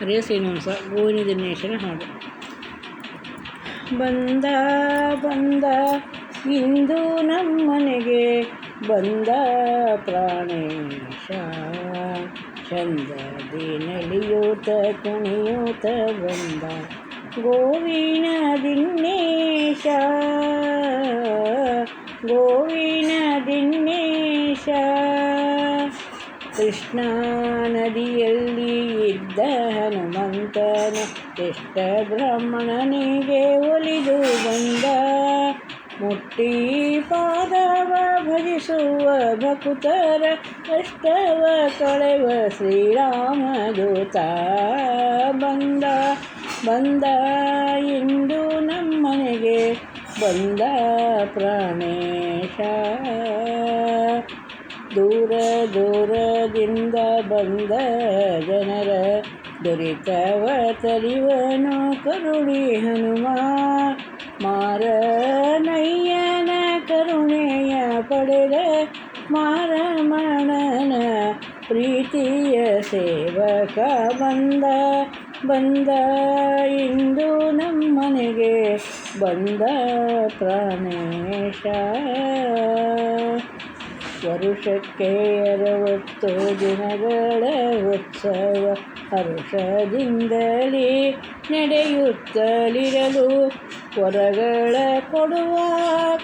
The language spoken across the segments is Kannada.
ಹರೇ ಶ್ರೀನಿವಾಸ ಗೋವಿನ ದಿನೇಶನ ಹಾಡು. ಬಂದ ಬಂದ, ಇಂದು ನಮ್ಮನೆಗೆ ಬಂದ ಪ್ರಾಣೇಶ. ಚಂದದಿ ನಲಿಯೂತ, ಕುಣಿಯೂತ ಬಂದ ಗೋವಿನ ದಿನೇಶ. ಗೋವಿನ ದಿನೇಶ. ಕೃಷ್ಣಾ ನದಿಯಲ್ಲಿ ಇದ್ದ ಹನುಮಂತನ ಕೃಷ್ಣ ಬ್ರಾಹ್ಮಣನಿಗೆ ಒಲಿದು ಬಂದ. ಮುಟ್ಟಿ ಪಾದವ ಭಜಿಸುವ ಭಕುತರ ಕಷ್ಟವ ಕಳೆವ ಶ್ರೀರಾಮದೂತ ಬಂದ. ಬಂದ ಇಂದು ನಮ್ಮನೆಗೆ ಬಂದ ಪ್ರಾಣೇಶ. ದೂರ ದೂರದಿಂದ ಬಂದ ಜನರ ದೊರೆತವ ತರಿವನು ಕರುಣಿ ಹನುಮ. ಮಾರನಯ್ಯನ ಕರುಣೆಯ ಪಡೆದ ಮಾರಮಣನ ಪ್ರೀತಿಯ ಸೇವಕ ಬಂದ ಬಂದ ಇಂದು ನಮ್ಮನೆಗೆ ಬಂದ ಪ್ರಾಣೇಶ. ವರುಷಕ್ಕೆ ಅರವತ್ತು ದಿನಗಳ ಉತ್ಸವ ಹರುಷದಿಂದಲೇ ನಡೆಯುತ್ತಲಿರಲು ಹೊರಗಳ ಕೊಡುವ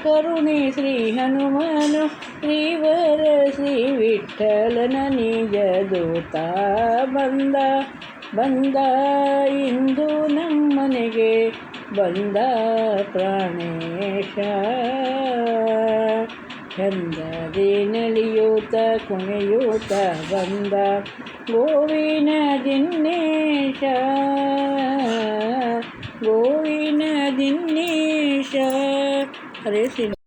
ಕರುಣೆ ಶ್ರೀ ಹನುಮನು ಶ್ರೀವರ ಶ್ರೀ ವಿಠಲನ ನಿಜ ದೂತ ಬಂದ ಬಂದ ಇಂದು ನಮ್ಮನೆಗೆ ಬಂದ ಪ್ರಾಣೇಶ. ಚಂದದಿ ನಲಿಯೂತ ಕುಣಿಯೂತ ಬಂದ ಗೋವಿನ ದಿನೇಶ ಗೋವಿನ ದಿನೇಶ ಹರೇ ಶ್ರೀ